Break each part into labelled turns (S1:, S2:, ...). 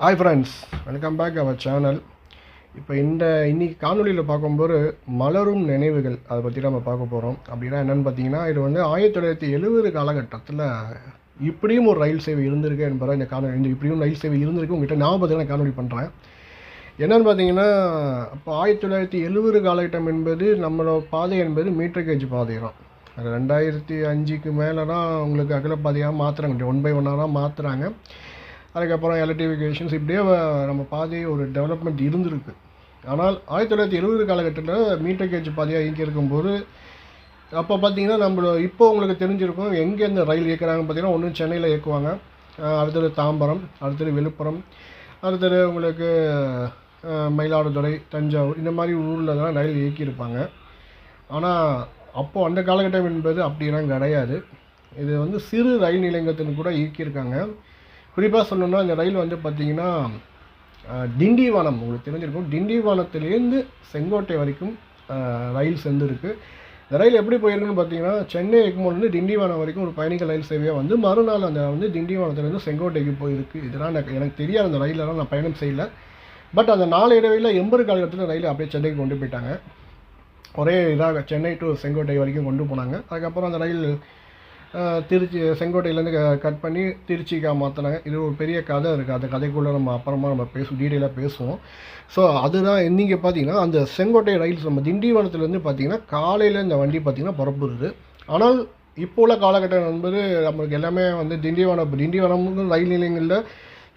S1: Hi friends welcome back our channel இப்போ இந்த இன்னைக்கு காணொலியில் பார்க்கும்போது மலரும் நினைவுகள் அதை பற்றி நம்ம பார்க்க போகிறோம் அப்படின்னா என்னென்னு பார்த்தீங்கன்னா இது வந்து ஆயிரத்தி தொள்ளாயிரத்தி எழுபது காலகட்டத்தில் இப்படியும் ஒரு ரயில் சேவை இருந்திருக்கு என்பதை இந்த காணொலி இந்த இப்படியும் ரயில் சேவை இருந்திருக்கு. உங்கள்கிட்ட ஞாபகத்தில் நான் காணொலி பண்ணுறேன் என்னென்னு பார்த்தீங்கன்னா இப்போ ஆயிரத்தி தொள்ளாயிரத்தி எழுபது காலகட்டம் என்பது நம்மளோட பாதை என்பது மீட்டர் கேஜ் பாதை தான் அது ரெண்டாயிரத்தி அஞ்சுக்கு மேலே தான் உங்களுக்கு அகல பாதையாக மாற்றுறாங்க ஒன் பை ஒன்னாக தான் மாற்றுறாங்க அதுக்கப்புறம் எலக்ட்ரிஃபிகேஷன்ஸ் இப்படியே நம்ம பாதி ஒரு டெவலப்மெண்ட் இருந்திருக்கு. ஆனால் ஆயிரத்தி தொள்ளாயிரத்தி எழுபது காலகட்டத்தில் மீட்டர் கேஜ் பாதையாக இயக்கியிருக்கும்போது அப்போ பார்த்தீங்கன்னா நம்மள இப்போ உங்களுக்கு தெரிஞ்சிருக்கும் எங்கே இந்த ரயில் இயக்குறாங்கன்னு பார்த்தீங்கன்னா ஒன்று சென்னையில் இயக்குவாங்க. அடுத்தது தாம்பரம் அடுத்தது விழுப்புரம் அடுத்தது உங்களுக்கு மயிலாடுதுறை தஞ்சாவூர் இந்த மாதிரி ஊரில் தான் ரயில் இயக்கியிருப்பாங்க. ஆனால் அப்போது அந்த காலகட்டம் என்பது அப்படிலாம் கிடையாது. இது வந்து சிறு ரயில் நிலையங்கத்தின் கூட இயக்கியிருக்காங்க. குறிப்பாக சொல்லணும்னா இந்த ரயில் வந்து பார்த்திங்கன்னா திண்டிவனம் உங்களுக்கு தெரிஞ்சிருக்கும். திண்டிவனத்திலேருந்து செங்கோட்டை வரைக்கும் ரயில் சென்றிருக்கு. இந்த ரயில் எப்படி போயிருக்குன்னு பார்த்தீங்கன்னா சென்னை எக்மோலேருந்து திண்டிவனம் வரைக்கும் ஒரு பயணிகள் ரயில் சேவையாக வந்து மறுநாள் அந்த வந்து திண்டிவனத்துலேருந்து செங்கோட்டைக்கு போயிருக்கு. இதெல்லாம் எனக்கு எனக்கு தெரியாது அந்த ரயிலெலாம் நான் பயணம் செய்யலை. பட் அந்த நாலு இடைவெளியில் எண்பது காலகட்டத்தில் ரயில் அப்படியே சென்னைக்கு கொண்டு போயிட்டாங்க. ஒரே இதாக சென்னை டு செங்கோட்டை வரைக்கும் கொண்டு போனாங்க. அதுக்கப்புறம் அந்த ரயில் திருச்சி செங்கோட்டையிலேருந்து கட் பண்ணி திருச்சிக்காக மாற்றினாங்க இது ஒரு பெரிய கதை இருக்குது அந்த கதைக்குள்ளே நம்ம அப்புறமா நம்ம பேசுவோம். டீட்டெயிலாக பேசுவோம். ஸோ அதுதான் நீங்கள் பார்த்தீங்கன்னா அந்த செங்கோட்டை ரயில் நம்ம திண்டிவனத்துலேருந்து பார்த்தீங்கன்னா காலையில் இந்த வண்டி பார்த்தீங்கன்னா புறப்படுது. ஆனால் இப்போ உள்ள காலகட்டம் என்பது நம்மளுக்கு எல்லாமே வந்து திண்டிவனம் திண்டிவனம் ரயில் நிலையங்களில்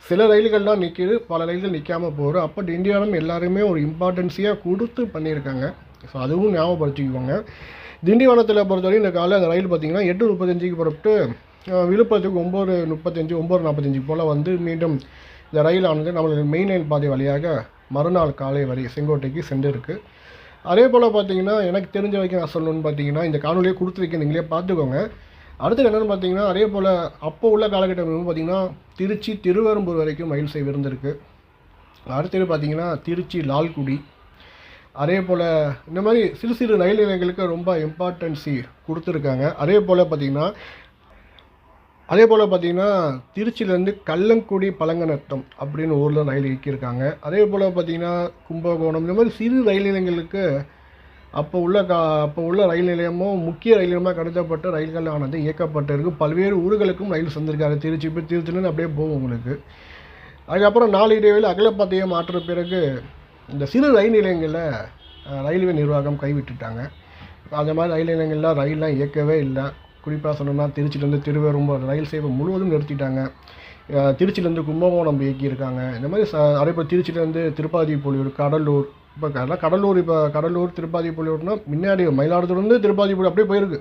S1: சில ரயில்கள் தான் நிற்கிது பல ரயில்கள் நிற்காமல் போகிறோம் அப்போ திண்டிவனம் எல்லாருமே ஒரு இம்பார்ட்டன்ஸியாக கொடுத்து பண்ணியிருக்காங்க. ஸோ அதுவும் ஞாபகப்படுத்திக்குவாங்க திண்டிவனத்தில் பொறுத்தவரைக்கும் இந்த காலை அந்த ரயில் பார்த்தீங்கன்னா எட்டு முப்பத்தஞ்சுக்கு புறப்பட்டு விழுப்புரத்துக்கு ஒம்பது முப்பத்தஞ்சு ஒம்பது நாற்பத்தஞ்சு போல் வந்து மீண்டும் இந்த ரயிலானது நம்மளுக்கு மெயின் ரயில் பாதை வழியாக மறுநாள் காலை வரை செங்கோட்டைக்கு சென்றிருக்கு. அதே போல் பார்த்தீங்கன்னா எனக்கு தெரிஞ்ச வரைக்கும் நான் சொல்லணும்னு பார்த்தீங்கன்னா இந்த காணொலியை கொடுத்துருக்கேன். நீங்களே பார்த்துக்கோங்க. அடுத்தது என்னென்னு பார்த்தீங்கன்னா அதே போல் அப்போ உள்ள காலகட்டம் பார்த்திங்கன்னா திருச்சி திருவெரும்பூர் வரைக்கும் ரயில் சேவை இருந்திருக்கு. அடுத்தது பார்த்தீங்கன்னா திருச்சி லால்குடி அதே போல் இந்த மாதிரி சிறு சிறு ரயில் நிலையங்களுக்கு ரொம்ப இம்பார்ட்டன்ஸி கொடுத்துருக்காங்க. அதே போல் பார்த்திங்கன்னா அதே போல் பார்த்திங்கன்னா திருச்சியிலேருந்து கல்லங்குடி பழங்கநத்தம் அப்படின்னு ஊரில் ரயில் இயக்கியிருக்காங்க. அதே போல் பார்த்திங்கன்னா கும்பகோணம் இந்த மாதிரி சிறு ரயில் நிலையங்களுக்கு அப்போ உள்ள கா அப்போ உள்ள ரயில் நிலையமும் முக்கிய ரயில் நிலையமாக கருதப்பட்ட ரயில்கள் ஆனது இயக்கப்பட்டிருக்கு. பல்வேறு ஊர்களுக்கும் ரயில் செஞ்சிருக்காரு திருச்சி இப்போ திருச்சிலேருந்து அப்படியே போகும் உங்களுக்கு. அதுக்கப்புறம் நாலு இடைவெளி அகலப்பாத்தையை மாற்ற பிறகு இந்த சிறு ரயில் நிலையங்களில் ரயில்வே நிர்வாகம் கைவிட்டுட்டாங்க. அந்த மாதிரி ரயில் நிலையங்களில் ரயிலெலாம் இயக்கவே இல்லை. குறிப்பாக சொல்லணும்னா திருச்சியிலேருந்து திருவெரும்பூர் ரயில் சேவை முழுவதும் நிறுத்திட்டாங்க. திருச்சிலேருந்து திருச்சியிலேருந்து கும்பகோணம் இயக்கியிருக்காங்க. இந்த மாதிரி ச அதே போல் திருச்சியிலேருந்து திருப்பாதிப்புலியூர் கடலூர் இப்போ அதெல்லாம் கடலூர் இப்போ கடலூர் திருப்பாதிப்புலியூர்னா முன்னாடி மயிலாடுதுறைந்து திருப்பாதிப்புலி அப்படியே போயிருக்கு.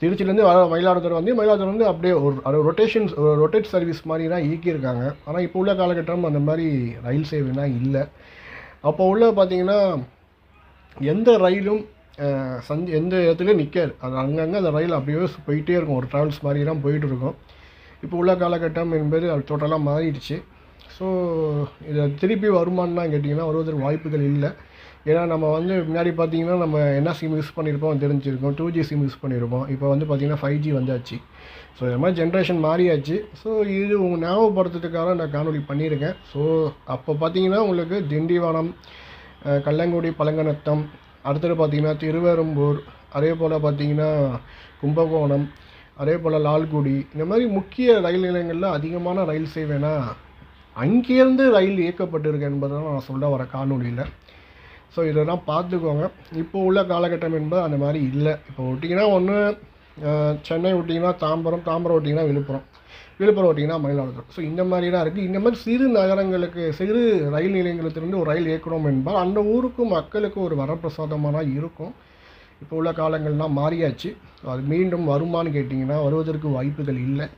S1: திருச்சியிலேருந்து வர மயிலாடுதுறை வந்து மயிலாடுதுறை வந்து அப்படியே ஒரு அது ரொட்டேஷன் ரொட்டேட் சர்வீஸ் மாதிரி தான் இயக்கியிருக்காங்க. ஆனால் இப்போ உள்ள காலகட்டம் அந்த மாதிரி ரயில் சேவைலாம் இல்லை. அப்போ உள்ள பார்த்தீங்கன்னா எந்த ரயிலும் சந்தி எந்த இடத்துலையும் நிற்காது அது அங்கங்கே அந்த ரயில் அப்படியே போயிட்டே இருக்கும். ஒரு ட்ராவல்ஸ் மாதிரி தான் போயிட்டு இருக்கும். இப்போ உள்ள காலகட்டம் என்பது அது டோட்டலாக மாறிடுச்சு. ஸோ இதை திருப்பி வருமானலாம் கேட்டிங்கன்னா வருவதற்கு வாய்ப்புகள் இல்லை. ஏன்னா நம்ம வந்து முன்னாடி பார்த்தீங்கன்னா நம்ம என்ன சிம் யூஸ் பண்ணியிருப்போம் தெரிஞ்சிருக்கோம். டூ ஜி சிம் யூஸ் பண்ணியிருப்போம். இப்போ வந்து பார்த்தீங்கன்னா ஃபைவ் ஜி வந்தாச்சு. ஸோ இந்த மாதிரி ஜென்ரேஷன் மாறியாச்சு. ஸோ இது உங்கள் ஞாபகப்படுத்துறதுக்காக நான் காணொலி பண்ணியிருக்கேன். ஸோ அப்போ பார்த்தீங்கன்னா உங்களுக்கு திண்டிவனம் கல்லங்குடி பழங்கநத்தம் அடுத்தது பார்த்திங்கன்னா திருவெரும்பூர் அதே போல் பார்த்தீங்கன்னா கும்பகோணம் அதே போல் லால்குடி இந்த மாதிரி முக்கிய ரயில் நிலையங்களில் அதிகமான ரயில் சேவைனா அங்கேருந்து ரயில் இயக்கப்பட்டிருக்கு என்பதை நான் சொல்ல வர காணொலியில் ஸோ இதெல்லாம் பார்த்துக்கோங்க. இப்போ உள்ள காலகட்டம் என்பது அந்த மாதிரி இல்லை. இப்போ விட்டிங்கன்னா ஒன்று சென்னை விட்டிங்கன்னா தாம்பரம் தாம்பரம் விட்டிங்கன்னா விழுப்புரம். விழுப்புரம் விட்டிங்கன்னா மயிலாடுதுறை. ஸோ இந்த மாதிரி தான் இருக்குது இந்த மாதிரி சிறு நகரங்களுக்கு சிறு ரயில் நிலையங்களிலிருந்து ஒரு ரயில் இயக்கணும் என்பால் அந்த ஊருக்கும் மக்களுக்கும் ஒரு வரப்பிரசாதமாக தான் இருக்கும். இப்போ உள்ள காலங்கள்லாம் மாறியாச்சு. அது மீண்டும் வருமான்னு கேட்டிங்கன்னா வருவதற்கு வாய்ப்புகள் இல்லை.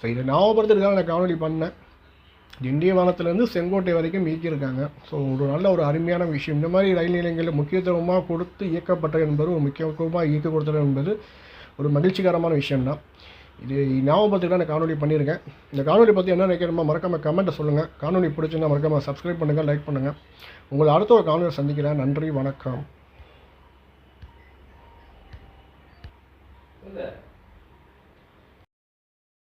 S1: ஸோ இதை ஞாபகப்படுத்துறதுக்காக நான் காணொலி பண்ணேன். திண்டிவனத்துலேருந்து செங்கோட்டை வரைக்கும் இயக்கியிருக்காங்க. ஸோ ஒரு நல்ல ஒரு அருமையான விஷயம். இந்த மாதிரி ரயில் நிலையங்களில் முக்கியத்துவமாக கொடுத்து இயக்கப்பட்டது என்பது ஒரு முக்கியத்துவமாக இயக்க கொடுத்தது என்பது ஒரு மகிழ்ச்சிகரமான விஷயம்தான். இது ஞாபகத்துக்கு நான் காணொலி பண்ணியிருக்கேன். இந்த காணொலி பற்றி என்ன நினைக்கிறோமோ மறக்காமல் கமெண்ட்டை சொல்லுங்கள் காணொலி பிடிச்சிருந்தா மறக்காமல் சப்ஸ்கிரைப் பண்ணுங்கள் லைக் பண்ணுங்கள் உங்களை அடுத்த ஒரு காணொலியை சந்திக்கிறேன். நன்றி வணக்கம்.